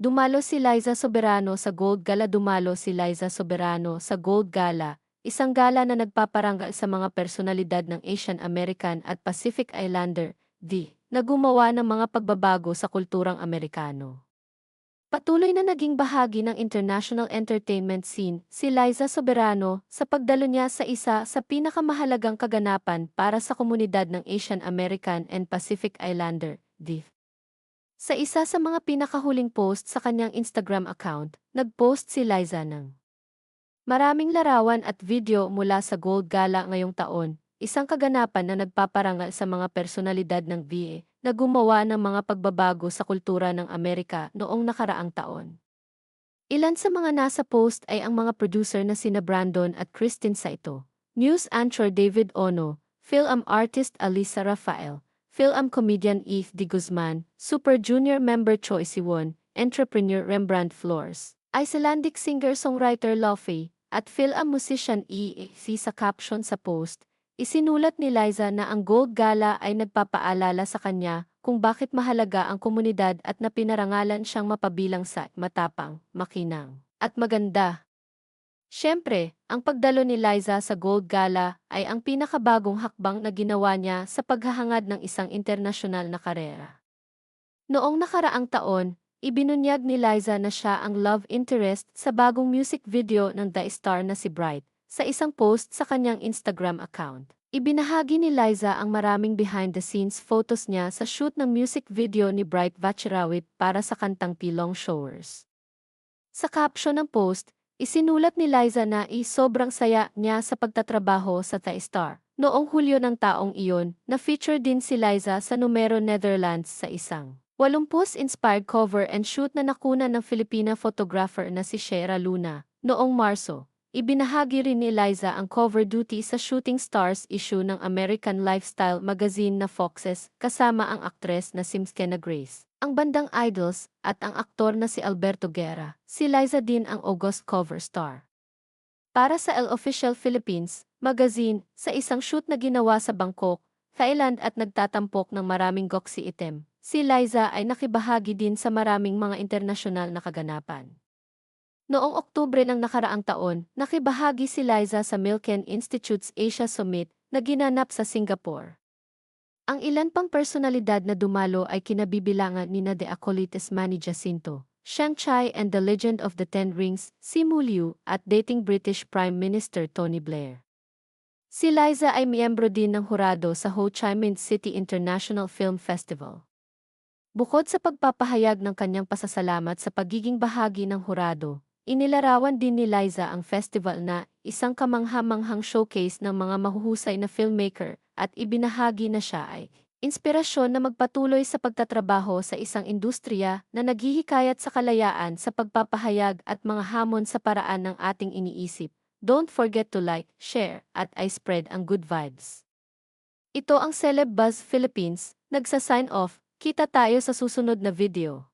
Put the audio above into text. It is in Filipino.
Dumalo si Liza Soberano sa Gold Gala Dumalo si Liza Soberano sa Gold Gala, isang gala na nagpaparangal sa mga personalidad ng Asian American at Pacific Islander, D, na gumawa ng mga pagbabago sa kulturang Amerikano. Patuloy na naging bahagi ng international entertainment scene si Liza Soberano sa pagdalo niya sa isa sa pinakamahalagang kaganapan para sa komunidad ng Asian American and Pacific Islander, D. Sa isa sa mga pinakahuling post sa kanyang Instagram account, nag-post si Liza ng maraming larawan at video mula sa Gold Gala ngayong taon, isang kaganapan na nagpaparangal sa mga personalidad ng VA na gumawa ng mga pagbabago sa kultura ng Amerika noong nakaraang taon. Ilan sa mga nasa post ay ang mga producer na sina Brandon at Christine Saito, news anchor David Ono, film artist Alisa Rafael, film comedian Eve De Guzman, Super Junior member Choi Siwon, entrepreneur Rembrandt Flores, Icelandic singer-songwriter Luffy, at film musician E.A.C. sa caption sa post, isinulat ni Liza na ang Gold Gala ay nagpapaalala sa kanya kung bakit mahalaga ang komunidad at na pinarangalan siyang mapabilang sa matapang, makinang, at maganda. Siyempre, ang pagdalo ni Liza sa Gold Gala ay ang pinakabagong hakbang na ginawa niya sa paghahangad ng isang internasyonal na karera. Noong nakaraang taon, ibinunyag ni Liza na siya ang love interest sa bagong music video ng The Star na si Bright sa isang post sa kanyang Instagram account. Ibinahagi ni Liza ang maraming behind-the-scenes photos niya sa shoot ng music video ni Bright Vachirawit para sa kantang Pilong Showers. Sa caption ng post, Isinulat ni Liza na sobrang saya niya sa pagtatrabaho sa The Star. Noong Hulyo ng taong iyon, na-feature din si Liza sa numero Netherlands sa isang 80s-inspired cover and shoot na nakuna ng Filipina photographer na si Shera Luna. Noong Marso, ibinahagi rin ni Liza ang cover duty sa Shooting Stars issue ng American Lifestyle magazine na Foxes kasama ang aktres na si Mskena Grace ang bandang Idols, at ang aktor na si Alberto Guerra, si Liza din ang August cover star. Para sa El Official Philippines magazine, sa isang shoot na ginawa sa Bangkok, Thailand at nagtatampok ng maraming goksi item, si Liza ay nakibahagi din sa maraming mga internasyonal na kaganapan. Noong Oktubre ng nakaraang taon, nakibahagi si Liza sa Milken Institute's Asia Summit na ginanap sa Singapore. Ang ilan pang personalidad na dumalo ay kinabibilangan ni na De Acolites Manny Jacinto, Shang Chai and the Legend of the Ten Rings, Simu Liu, at dating British Prime Minister Tony Blair. Si Liza ay miyembro din ng hurado sa Ho Chi Minh City International Film Festival. Bukod sa pagpapahayag ng kanyang pasasalamat sa pagiging bahagi ng hurado, inilarawan din ni Liza ang festival na isang kamangha-manghang showcase ng mga mahuhusay na filmmaker at ibinahagi na siya ay inspirasyon na magpatuloy sa pagtatrabaho sa isang industriya na naghihikayat sa kalayaan sa pagpapahayag at mga hamon sa paraan ng ating iniisip. Don't forget to like, share, at I spread ang good vibes. Ito ang Celeb Buzz Philippines, nagsa-sign off, kita tayo sa susunod na video.